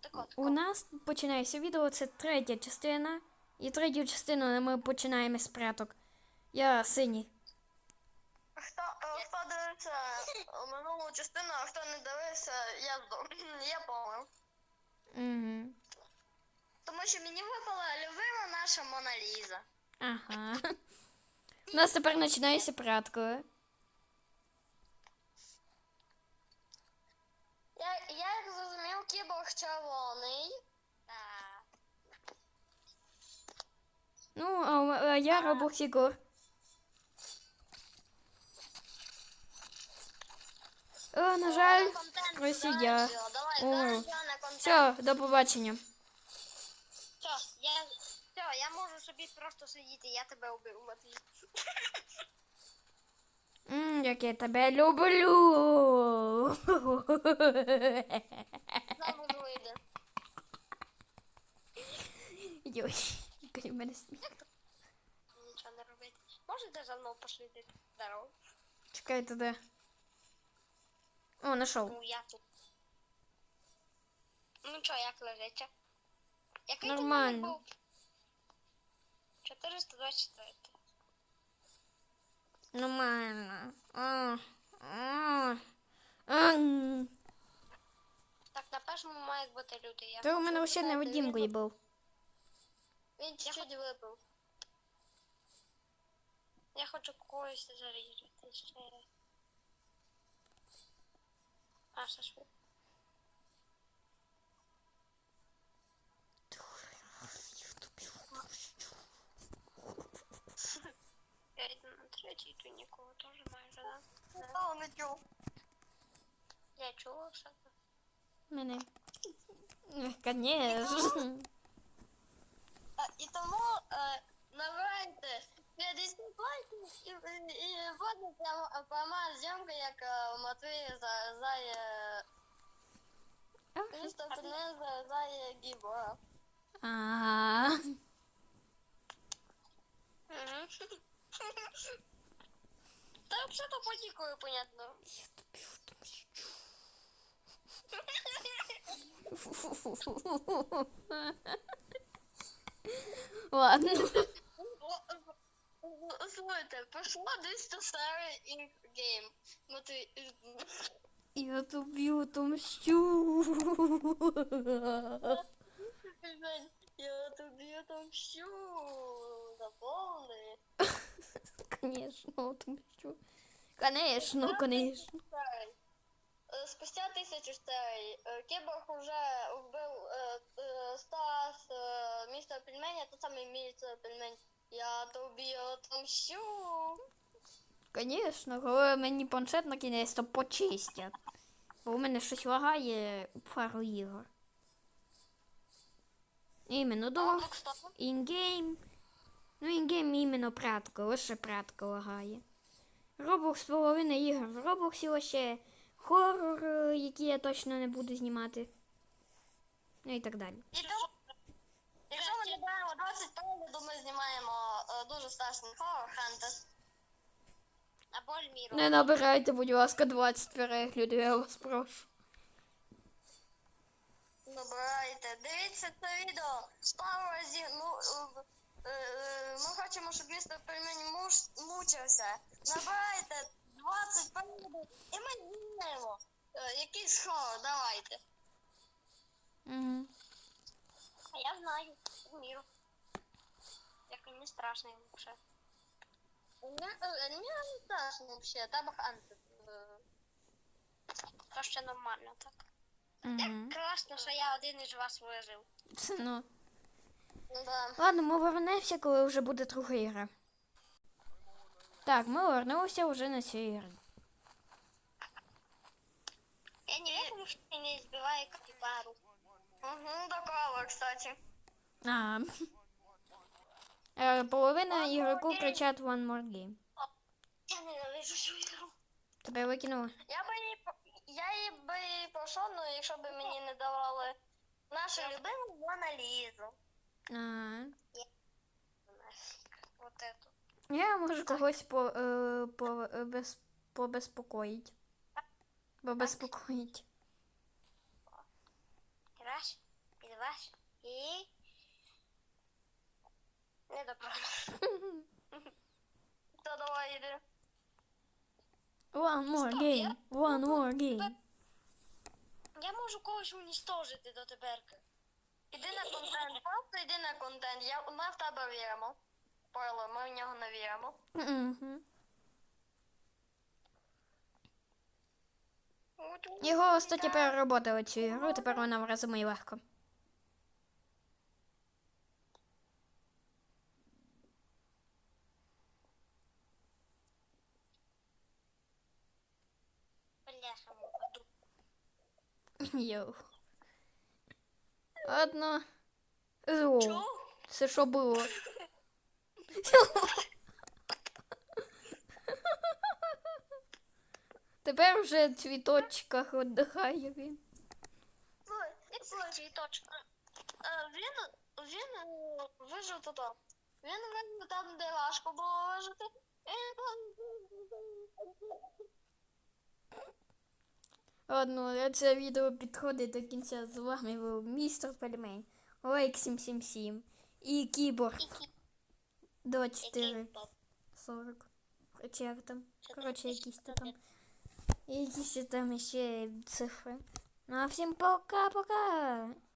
тако, тако. У нас починається відео, це третя частина. І третю частину ми починаємо з пряток. Я синій. Хто, е, хто дивився е, минулу частину, а хто не дивився, я. Я помив. Угу. Тому що мені випала любима наша Мона Ліза. Ага. У нас тепер починається праткою. Я, я як зрозумів, кіборг червоний. Так. Ну, а а я Робокс Ігор. О, на жаль, спросив я. Все, О. Все, до побачення. Все, я, все, я можу собі просто сидіти, я тебе убив, Матвій. М, як я тебе люблю. Йой, в мене сміх. Нічого не робити. Можете за мною пошлити? Здорово. Чекай туди. О, нашов. Ну, я тут. Ну що, як лежить? Який Нормально. ти був? 424. Нормально. А, а, а. Так, на першому мають бути люди. Я Та у мене хочу- ще не Вадімко був. Чуть-чуть випив. Я хочу когось зарізати ще. А, що ж? Я йду на третій, то нікого теж майже, да? О, не чув. Я чула все. Мене. Конечно. І тому е, набирайте 50 лайків і, і, прямо пряма зйомка, як е, у Матвія за, зає місто Пенеза зає Гібора. Ага. Та взагалі то потікою, понятно. Ладно. Слухайте, пройшло 200 серій і гейм. Матвій, е, Я тобі отомщу. я тобі отомщу. Заповни. Конечно, отомщу. Конечно, конечно. Серій. Е, Спустя тисячу серій е, Кіборг уже вбив е, е, Стас, е, містер пельмені, тот самий містер пельмень. Я тобі отомщу. Конечно, коли мені планшет на кінець, то почистять. Бо у мене щось лагає у пару ігор. Іменно до інгейм. Ну, інгейм іменно пратка, лише пратка лагає. Roblox половина ігор. В Роблоксі лише хорор, е, який я точно не буду знімати. Ну і так далі. І то, якщо ми набираємо 20 перегляду, ми знімаємо е, дуже страшний хоррор Хантес. Або Альміру. Не набирайте, будь ласка, 20 переглядів, я вас прошу. Набирайте. Дивіться це відео. Пару разів. Ну, е, е, ми хочемо, щоб містер пельмень муш, мучився. Набирайте 20 переглядів і ми знімаємо. Е, якийсь хоррор, давайте. Угу. А я знаю. Альміру. Як він не мені не страшно взагалі, там. Е, То ще нормально так. Угу. Класно, що я один із вас вижив. Ну. Ну да. Ладно, ми повернемося, коли вже буде друга ігра. Так, ми повернулися вже на цю ігру. Я не вірю, що він не збиває капібару. Угу, докола, кстати. А. Е, Половина ігроку кричать One More Game. Я ненавижу цю ігру. Тебе викинули? Я би її, по- я її би пройшов, ну якщо б мені не давали нашу любиму Мона Лізу. Вот эту. Я можу когось по, е, по, е, без, побезпокоїть. Побезпокоїть. Раз. Раз. І. Не добре. То давай йди. One more Стоп, game. я- One more game. Я можу когось уністожити до теперки. Іди на контент, просто йди на контент. Я, ми в тебе віримо. Пойло, ми в нього не віримо. Мгм. Його кстати, переработали цю ігру, тепер вона в рази мені легко. Йоу. Ладно. О, Чу? це що було? Тепер вже в цвіточках віддихає він. Цвіточка. він, він е, вижив тут. Він вижив там, де важко було вижити. Ладно, це відео підходить до кінця. З вами був містер Пельмень, Лайк 777 і Кіборг І кі- 24. 40. Хоча як там. Коротше, якісь то там. Якісь там ще цифри. Ну а всім пока-пока.